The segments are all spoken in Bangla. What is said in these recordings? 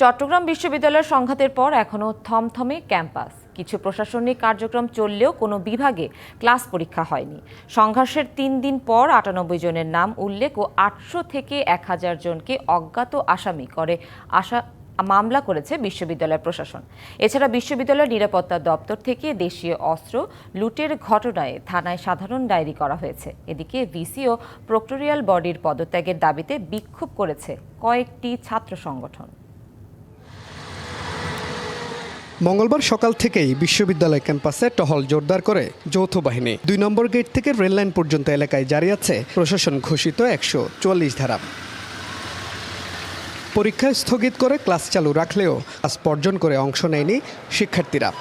চট্টগ্রাম বিশ্ববিদ্যালয়ের সংঘাতের পর এখনও থমথমে ক্যাম্পাস। কিছু প্রশাসনিক কার্যক্রম চললেও কোনো বিভাগে ক্লাস পরীক্ষা হয়নি। সংঘর্ষের তিন দিন পর আটানব্বই জনের নাম উল্লেখ ও আটশো থেকে এক হাজার জনকে অজ্ঞাত আসামি করে আশা মামলা করেছে বিশ্ববিদ্যালয় প্রশাসন। এছাড়া বিশ্ববিদ্যালয়ের নিরাপত্তা দপ্তর থেকে দেশীয় অস্ত্র লুটের ঘটনায় থানায় সাধারণ ডায়েরি করা হয়েছে। এদিকে ভিসি ও প্রক্টোরিয়াল বডির পদত্যাগের দাবিতে বিক্ষোভ করেছে কয়েকটি ছাত্র সংগঠন। মঙ্গলবার সকাল থেকেই বিশ্ববিদ্যালয় ক্যাম্পাসে টহল জোরদার করে যৌথ বাহিনী। দুই নম্বর গেট থেকে রেললাইন পর্যন্ত এলাকায় জারি আছে প্রশাসন ঘোষিত একশো চুয়াল্লিশ ধারা। পরীক্ষা স্থগিত করে ক্লাস চালু রাখলেও ক্লাস বর্জন করে অংশ নেয়নি শিক্ষার্থীরা।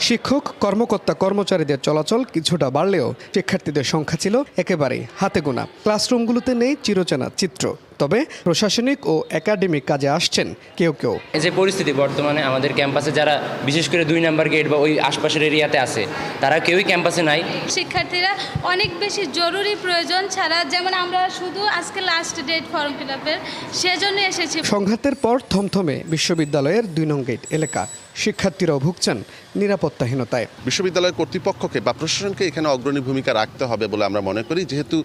শিক্ষক, কর্মকর্তা, কর্মচারীদের চলাচল কিছুটা বাড়লেও শিক্ষার্থীদের সংখ্যা ছিল একেবারেই হাতে গোনা। ক্লাসরুমগুলোতে নেই চিরচেনা চিত্র। তবে প্রশাসনিক ও একাডেমিক কাজে আসছেন কেউ কেউ। এই যে পরিস্থিতি বর্তমানে আমাদের ক্যাম্পাসে যারা বিশেষ করে দুই নাম্বার গেট বা ওই আশপাশের এরিয়াতে আছে তারা কেউই ক্যাম্পাসে নাই? শিক্ষার্থীরা অনেক বেশি জরুরি প্রয়োজন ছাড়া যেমন আমরা শুধু আজকে লাস্ট ডেট ফর্ম ফিল আপের সেজন্য এসেছি। সংঘাতের পর থমথমে বিশ্ববিদ্যালয়ের দুই নং গেট এলাকা। শিক্ষার্থীরাও ভুগছেন নিরাপত্তাহীনতায়। বিশ্ববিদ্যালয় কর্তৃপক্ষকে বা প্রশাসনকে এখানে অগ্রণী ভূমিকা রাখতে হবে বলে আমরা মনে করি। যেহেতু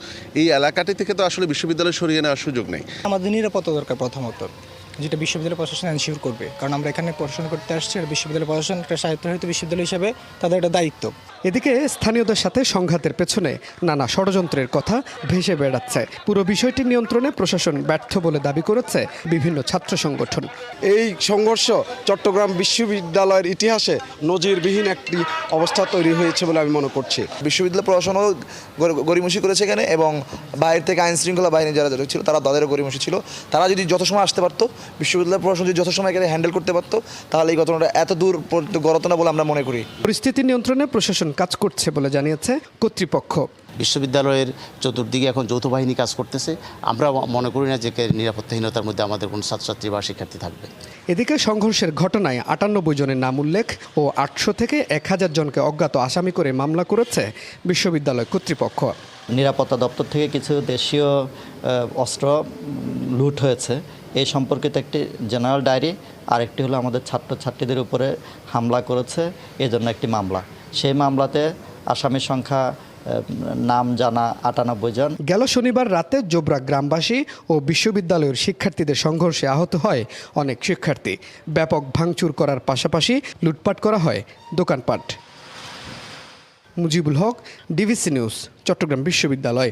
এই এলাকাটি থেকে তো আসলে বিশ্ববিদ্যালয় সরিয়ে নেওয়ার সুযোগ নেই। আমাদের নিরাপত্তা দরকার প্রথমত। যেটা বিশ্ববিদ্যালয় প্রশাসন এনশিওর করবে। কারণ আমরা এখানে পড়াশোনা করতে আসছি আর বিশ্ববিদ্যালয় প্রশাসন একটা স্বায়ত্তশাসিত বিশ্ববিদ্যালয় হিসেবে তাদের একটা দায়িত্ব। এদিকে স্থানীয়দের সাথে সংঘাতের পেছনে নানা ষড়যন্ত্রের কথা ভেসে বেড়াচ্ছে। পুরো বিষয়টি নিয়ন্ত্রণে প্রশাসন ব্যর্থ বলে দাবি করেছে বিভিন্ন ছাত্র সংগঠন। এই সংঘর্ষ চট্টগ্রাম বিশ্ববিদ্যালয়ের ইতিহাসে নজিরবিহীন একটি অবস্থা তৈরি হয়েছে বলে আমি মনে করছি। বিশ্ববিদ্যালয় প্রশাসনও গরি- গড়িমসি করেছে এখানে এবং বাইরে থেকে আইন শৃঙ্খলা বাহিনী যারা যারা ছিল তারা তাদেরও গড়িমসি ছিল। তারা যদি যত সময় আসতে পারতো বিশ্ববিদ্যালয় প্রশাসন যদি যত সময় এখানে হ্যান্ডেল করতে পারতো, তাহলে এই ঘটনাটা এত দূর গড়ত না বলে আমরা মনে করি। পরিস্থিতি নিয়ন্ত্রণে প্রশাসন কাজ করছে বলে জানিয়েছে কর্তৃপক্ষ। বিশ্ববিদ্যালয়ের চতুর্দিকে এখন যৌথ বাহিনী কাজ করতেছে। আমরা মনে করি না যে নিরাপত্তাহীনতার মধ্যে আমাদের কোনো ছাত্রছাত্রী বা শিক্ষার্থী থাকবে। এদিকে সংঘর্ষের ঘটনায় আটানব্বই জনের নাম উল্লেখ ও আটশো থেকে এক হাজার জনকে অজ্ঞাত আসামি করে মামলা করেছে বিশ্ববিদ্যালয় কর্তৃপক্ষ। নিরাপত্তা দপ্তর থেকে কিছু দেশীয় অস্ত্র লুট হয়েছে। এই সম্পর্কিত একটি জেনারেল ডায়েরি আরেকটি হলো আমাদের ছাত্রছাত্রীদের উপরে হামলা করেছে। এজন্য একটি মামলা। সেই মামলাতে আসামির সংখ্যা নাম জানা আটানব্বই জন। গেল শনিবার রাতে জোবরা গ্রামবাসী ও বিশ্ববিদ্যালয়ের শিক্ষার্থীদের সংঘর্ষে আহত হয় অনেক শিক্ষার্থী। ব্যাপক ভাঙচুর করার পাশাপাশি লুটপাট করা হয় দোকানপাট। মুজিবুল হক ডিভিসি নিউজ, চট্টগ্রাম বিশ্ববিদ্যালয়।